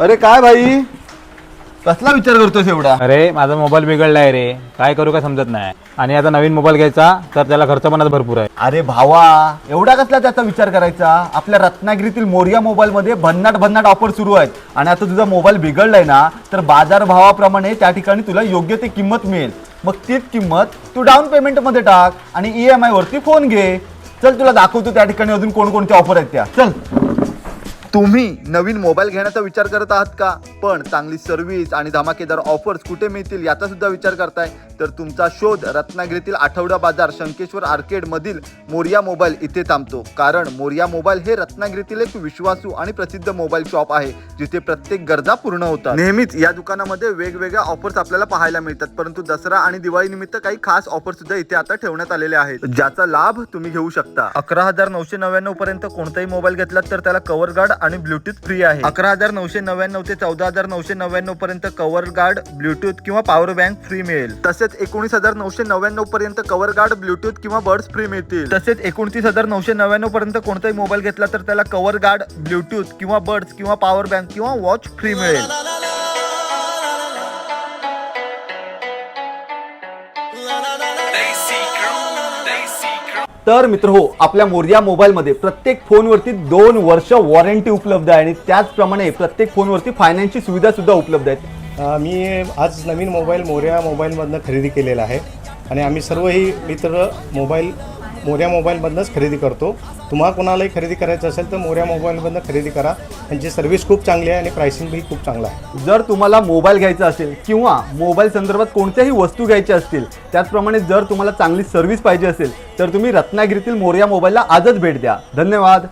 अरे काय भाई? कसला विचार करतोस एवढा? अरे माझा मोबाईल बिघडलाय रे. काय करू काय समजत नाही. आणि आता नवीन मोबाईल घ्यायचा तर त्याला खर्च पण आता भरपूर आहे. अरे भावा एवढा कसला त्याचा विचार करायचा? आपल्या रत्नागिरीतील मोरिया मोबाईल मध्ये भन्नाट भन्नाट ऑफर सुरू आहेत. आणि आता तुझा मोबाईल बिघडलाय ना तर बाजार भावाप्रमाणे त्या ठिकाणी तुला योग्य ती किंमत मिळेल. मग तीच किंमत तू डाऊन पेमेंटमध्ये टाक आणि ई एम आय वरती फोन घे. चल तुला दाखवतो त्या ठिकाणी अजून कोणकोणते ऑफर आहेत त्या. चल. तुम्ही नवीन मोबाईल घेण्याचा विचार करत आहात का? पण चांगली सर्व्हिस आणि धमाकेदार ऑफर्स कुठे मिळतील याचा सुद्धा विचार करताय. तर तुमचा शोध रत्नागिरीतील आठवडा बाजार शंकेश्वर आर्केड मधील मोरिया मोबाईल इथे थांबतो. कारण मोरिया मोबाईल हे रत्नागिरीतील एक विश्वासू आणि प्रसिद्ध मोबाईल शॉप आहे जिथे प्रत्येक गरजा पूर्ण होतात. नेहमीच या दुकानामध्ये वेगवेगळ्या ऑफर्स आपल्याला पाहायला मिळतात परंतु दसरा आणि दिवाळी निमित्त काही खास ऑफर सुद्धा इथे आता ठेवण्यात आलेले आहेत. ज्याचा लाभ तुम्ही घेऊ शकता. अकरा हजार नऊशे नव्याण्णव पर्यंत कोणताही मोबाईल घेतला तर त्याला कव्हर गार्ड आणि ब्लूटूथ फ्री आहे. अकरा हजार नऊशे नव्याण्णव ते चौदा हजार नऊशे नव्याण्णव पर्यंत कव्हर गार्ड ब्लूटूथ किंवा पॉवर बँक फ्री मिळेल. तसेच एकोणीस हजार नऊशे नव्याण्णव पर्यंत कव्हर गार्ड ब्लूटूथ किंवा बर्ड्स फ्री मिळतील. तसेच एकोणतीस हजार नऊशे नव्याण्णव पर्यंत कोणताही मोबाईल घेतला तर त्याला कव्हर गार्ड ब्लूटूथ किंवा बर्ड्स किंवा पॉवर बँक किंवा वॉच फ्री मिळेल. तर मित्र हो आपल्या मोर्या मोबाईलमध्ये प्रत्येक फोनवरती दोन वर्ष वॉरंटी उपलब्ध आहे आणि त्याचप्रमाणे प्रत्येक फोनवरती फायनान्सची सुविधा सुद्धा उपलब्ध आहेत. मी आज नवीन मोबाईल मोर्या मोबाईलमधनं खरेदी केलेला आहे. आणि आम्ही सर्वही मित्र मोबाईल मोर्या मोबाईलमधनंच खरेदी करतो. तुम्हाला कोणालाही खरेदी करायचं असेल तर मोऱ्या मोबाईलमधनं खरेदी करा. त्यांची सर्व्हिस खूप चांगली आहे आणि प्राइसिंगही खूप चांगला आहे. जर तुम्हाला मोबाईल घ्यायचा असेल किंवा मोबाईल संदर्भात कोणत्याही वस्तू घ्यायच्या असतील त्याचप्रमाणे जर तुम्हाला चांगली सर्व्हिस पाहिजे असेल तर तुम्ही रत्नागिरीतील मोर्या मोबाईलला आजच भेट द्या. धन्यवाद.